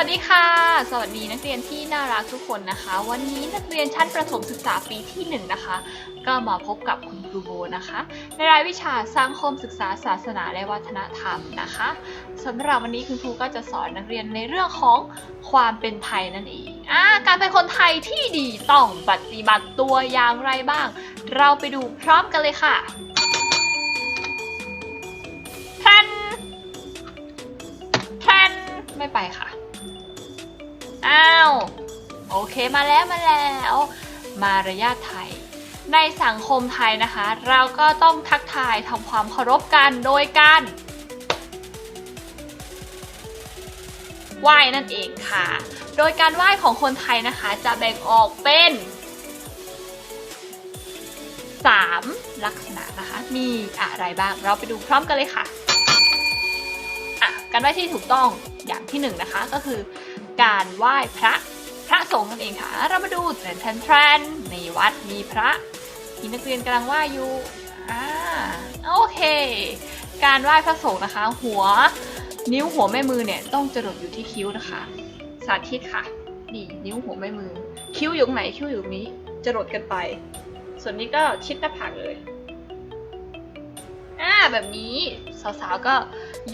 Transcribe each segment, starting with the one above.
วัสดีค่ะ สวัสดีนักเรียนที่น่ารักทุกคนนะคะ วันนี้นักเรียนชั้นประถมศึกษาปีที่หนึ่งนะคะ ก็มาพบกับคุณครูโบนะคะ ในรายวิชาสังคมศึกษาศาสนาและวัฒนธรรมนะคะสำหรับวันนี้คุณครูก็จะสอนนักเรียนในเรื่องของความเป็นไทยนั่นเองอ่าการเป็นคนไทยที่ดีต้องปฏิบัติตัวอย่างไรบ้าง เราไปดูพร้อมกันเลยค่ะแทนแทนไม่ไปค่ะ อ้าว โอเคมาแล้วมาแล้ว มารยาทไทย ในสังคมไทยนะคะ เราก็ต้องทักทายทำความเคารพกันโดยการไหว้นั่นเองค่ะ โดยการไหว้ของคนไทยนะคะจะแบ่งออกเป็น 3 ลักษณะนะคะ มีอะไรบ้าง เราไปดูพร้อมกันเลยค่ะ อะ การไหว้ที่ถูกต้องอย่างที่หนึ่งนะคะก็คือ การไหว้พระพระสงฆ์นั่นเองค่ะ เรามาดูแทนแทนแทนในวัดมีพระมีนักเรียนกำลังไหว้อยู่อ่าโอเค การไหว้พระสงฆ์นะคะ หัวนิ้วหัวแม่มือเนี่ยต้องจรดอยู่ที่คิ้วนะคะ สาธิตค่ะนี่นิ้วหัวแม่มือ คิ้วอยู่ตรงไหนคิ้วอยู่ตรงนี้จรดกันไป ส่วนนี้ก็ชิดหน้าผากเลยอ่าแบบนี้สาวๆก็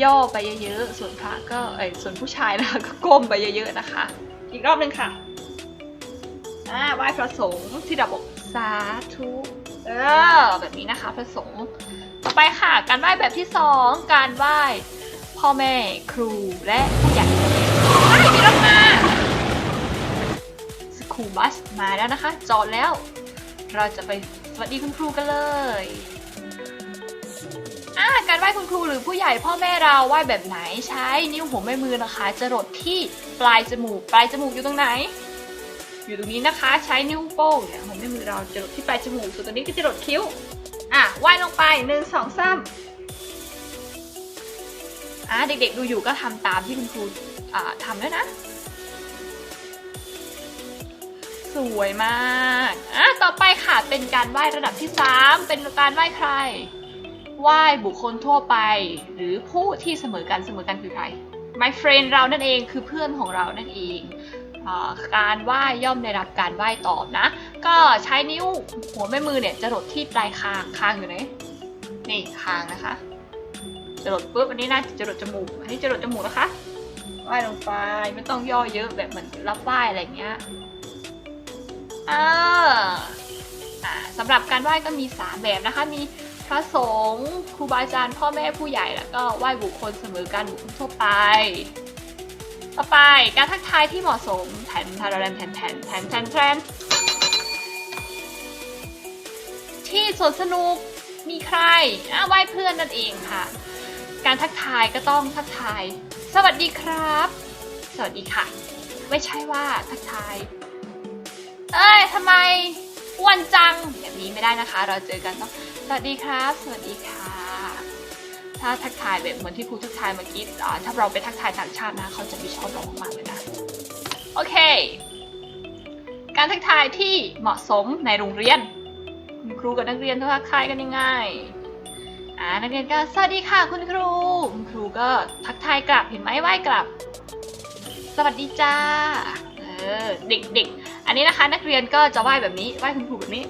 ย่อไปเยอะๆ ส่วนพระก็เอ้ส่วนผู้ชายนะคะก็ก้มไปเยอะๆนะคะ อีกรอบหนึ่งค่ะอ่าไหว้พระสงฆ์ที่ราบอกสาธุเออแบบนี้นะคะพระสงฆ์ต่อไปค่ะ การไหว้แบบที่สองการไหว้พ่อแม่ครูและผู้ใหญ่เฮ้ยมีรถมาสคูบัสมาแล้วนะคะ จอดแล้ว เราจะไปสวัสดีคุณครูกันเลย คุณครูหรือผู้ใหญ่พ่อแม่เราไหว้แบบไหนใช้นิ้วหัวแม่มือนะคะจะรดที่ปลายจมูก ปลายจมูกอยู่ตรงไหน อยู่ตรงนี้นะคะ ใช้นิ้วโป้งเนี่ยหัวแม่มือเราจะรดที่ปลายจมูกส่วนตัวนี้ก็จะรดคิ้วอะไหว้ลงไปหนึ่งสองสามอ่าเด็กๆดูอยู่ก็ทำตามที่คุณครูอ่าทำด้วยนะ สวยมากอะต่อไปค่ะเป็นการไหว้ระดับที่สามเป็นการไหว้ใคร ไหว้บุคคลทั่วไป หรือผู้ที่เสมอกันเสมอกันคือใคร my friend เรานั่นเองคือเพื่อนของเรานั่นเองอการไหว้ย่อมได้รับการไหว้ตอบนะ ก็ใช้นิ้วหัวแม่มือเนี่ยจะรดที่ปลายคางคางอยู่ไหนนี่คางนะคะ จะรดปุ๊บอันนี้น่าจะรดจมูกอันนี้จะรดจมูกนะคะไหว้ลงไปไม่ต้องย่อเยอะแบบเหมือนรับไหว้อะไรเงี้ยเอออ่าสำหรับการไหว้ก็มีสามแบบนะคะ มี ระสงฆ์ครูบาอาจารย์พ่อแม่ผู้ใหญ่แล้วก็ไหว้บุคคลเสมอกันบุคคลทั่วไป ต่อไปการทักทายที่เหมาะสมแทนทาราแรมแทนแทนแทนแทนแทนที่สวนสนุกมีใครอะไหว้เพื่อนนั่นเองค่ะ การทักทายก็ต้องทักทาย สวัสดีครับ สวัสดีค่ะ ไม่ใช่ว่าทักทาย เอ้ยทำไมอ้วนจังแบบนี้ไม่ได้นะคะ เราเจอกันต้อง สวัสดีครับ สวัสดีค่ะ ถ้าทักทายแบบเหมือนที่ครูทักทายเมื่อกี้อ่าถ้าเราไปทักทายต่างชาตินะ เขาจะไม่ชอบเรามากเลยนะ โอเค การทักทายที่เหมาะสมในโรงเรียน คุณครูกับนักเรียนทักทายกันยังไงอ่านักเรียนก็สวัสดีค่ะคุณครู คุณครูก็ทักทายกลับเห็นไหมไหว้กลับ สวัสดีจ้า เออเด็กๆ อันนี้นะคะนักเรียนก็จะไหว้แบบนี้ไหว้คุณครูแบบนี้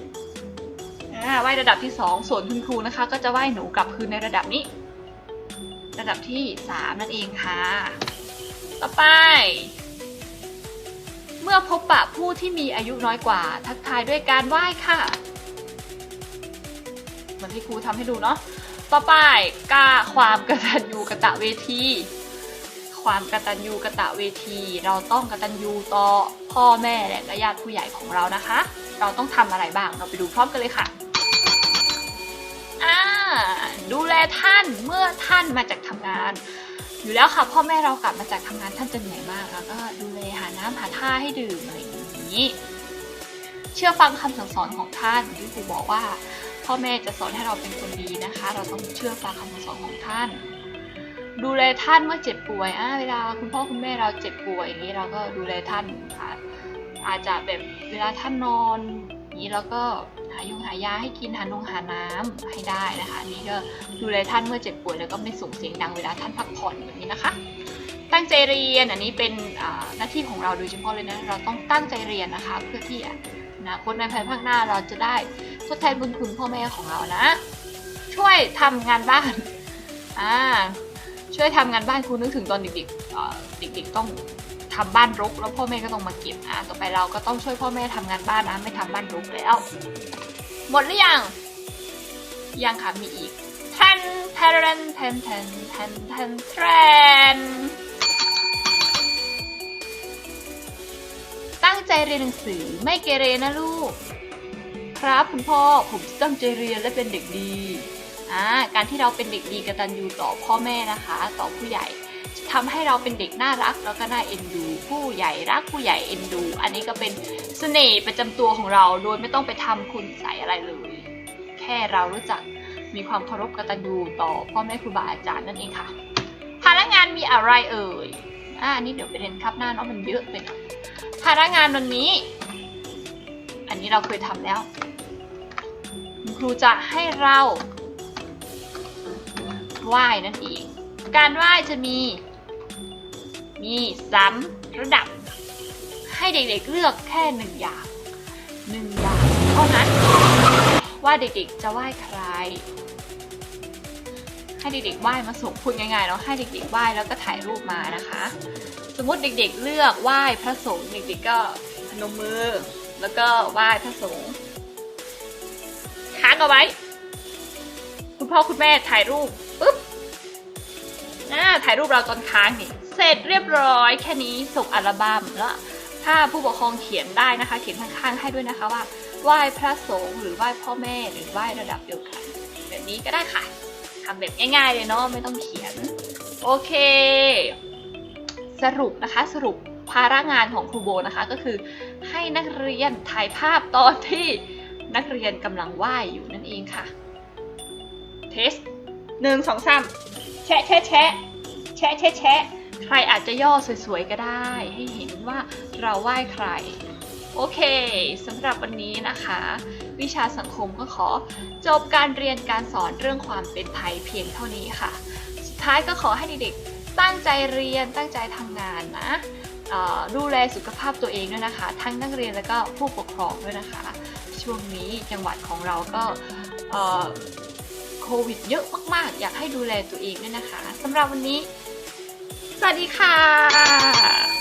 อ่าไหว้ระดับที่ 2 ส่วนคุณครูนะคะ ก็จะไหว้หนูกลับคืนในระดับนี้ ระดับที่ 3 นั่นเองค่ะ ต่อไป เมื่อพบปะผู้ที่มีอายุน้อยกว่า ทักทายด้วยการไหว้ค่ะ เหมือนที่ครูทำให้ดูเนาะ ต่อไปกล้าความกระตัญญูกระตะเวทีความกตัญญูกะตะเวที เราต้องกตัญญูต่อพ่อแม่และญาติผู้ใหญ่ของเรานะคะ เราต้องทำอะไรบ้าง เราไปดูพร้อมกันเลยค่ะ อ่าดูแลท่านเมื่อท่านมาจากทำงาน อยู่แล้วค่ะพ่อแม่เรากลับมาจากทำงานท่านจะเหนื่อยมากแล้วก็ดูแลหาน้ำหาท่าให้ดื่มอะไรอย่างนี้ เชื่อฟังคำสั่งสอนของท่านที่ครูบอกว่า พ่อแม่จะสอนให้เราเป็นคนดีนะคะ เราต้องเชื่อฟังคำสั่งสอนของท่านดูแลท่านเมื่อเจ็บป่วยอ่าเวลาคุณพ่อคุณแม่เราเจ็บป่วยอย่างนี้เราก็ดูแลท่านค่ะอาจจะแบบเวลาท่านนอน นี้เราก็หายงหายาให้กินหานงหาน้ำให้ได้นะคะนนี้ก็ดูแลท่านเมื่อเจ็บป่วยแล้วก็ไม่ส่งเสียงดังเวลาท่านพักผ่อนแบบนี้นะคะ ตั้งใจเรียนอันนี้เป็นหน้าที่ของเราโดยเฉพาะเลยนะเราต้องตั้งใจเรียนนะคะ เพื่อที่อนาคตในภายภาคหน้าเราจะได้ทดแทนบุญคุณพ่อแม่ของเรานะ ช่วยทำงานบ้านอ่าช่วยทำงานบ้านคุณนึกถึงตอนเด็กๆเด็กๆต้อง ทำบ้านรกแล้วพ่อแม่ก็ต้องมาเก็บอ่าต่อไปเราก็ต้องช่วยพ่อแม่ทำงานบ้านนะไม่ทำบ้านรกแล้ว หมดหรือยังยังค่ะมีอีกแทนแทนแทนแทนแทนแทนแทนตั้งใจเรียนหนังสือไม่เกเรนะลูก ครับคุณพ่อผมตั้งใจเรียนและเป็นเด็กดีอ่าการที่เราเป็นเด็กดีกตัญญูต่อพ่อแม่นะคะ ต่อผู้ใหญ่ ทำให้เราเป็นเด็กน่ารักแล้วก็น่าเอ็นดู ผู้ใหญ่รักผู้ใหญ่เอ็นดู อันนี้ก็เป็นเสน่ห์ประจำตัวของเราโดยไม่ต้องไปทำคุณใส่อะไรเลย แค่เรารู้จักมีความเคารพกตัญญูต่อพ่อแม่ครูบาอาจารย์นั่นเองค่ะภาระงานมีอะไรเอ่ยอ่าอันนี้เดี๋ยวไปเรียนครับหน้าเนาะมันเยอะไปหน่อยภาระงานวันนี้ อันนี้เราเคยทำแล้ว ครูจะให้เราไหว้นั่นเองการไหว้จะมี มีสามระดับ ให้เด็กๆเลือกแค่หนึ่งอย่างหนึ่งอย่างเท่านั้น ว่าเด็กๆจะไหว้ใคร ให้เด็กๆไหว้มาส่งพูดง่ายๆเนาะให้เด็กๆไหว้แล้วก็ถ่ายรูปมานะคะ สมมติเด็กๆเลือกไหว้พระสงฆ์เด็กๆก็พนมมือ แล้วก็ไหว้พระสงฆ์ค้างเอาไว้ คุณพ่อคุณแม่ถ่ายรูปปุ๊บอ่าถ่ายรูปเราตอนค้างนี่ เสร็จเรียบร้อยแค่นี้ส่งอัลบั้มแล้วถ้าผู้ปกครองเขียนได้นะคะ เขียนข้างๆให้ด้วยนะคะว่าไหว้พระสงฆ์หรือไหว้พ่อแม่หรือไหว้ระดับเดียวกันแบบนี้ก็ได้ค่ะทำแบบง่ายๆเลยเนาะไม่ต้องเขียน โอเค สรุปนะคะสรุปภาระงานของครูโบนะคะก็คือ ให้นักเรียนถ่ายภาพตอนที่นักเรียนกำลังไหว้อยู่นั่นเองค่ะเทสหนึ่งสองสามแชะแชะแชะแชะแชะแชะ ใครอาจจะย่อสวยๆก็ได้ ให้เห็นว่าเราไหว้ใคร โอเคสำหรับวันนี้นะคะ วิชาสังคมก็ขอจบการเรียนการสอนเรื่องความเป็นไทยเพียงเท่านี้ค่ะ สุดท้ายก็ขอให้เด็กๆตั้งใจเรียนตั้งใจทำงานนะดูแลสุขภาพตัวเองด้วยนะคะ ทั้งนักเรียนแล้วก็ผู้ปกครองด้วยนะคะ ช่วงนี้จังหวัดของเราก็โควิดเยอะมากๆ อยากให้ดูแลตัวเองด้วยนะคะสำหรับวันนี้ วัสดีค่ะ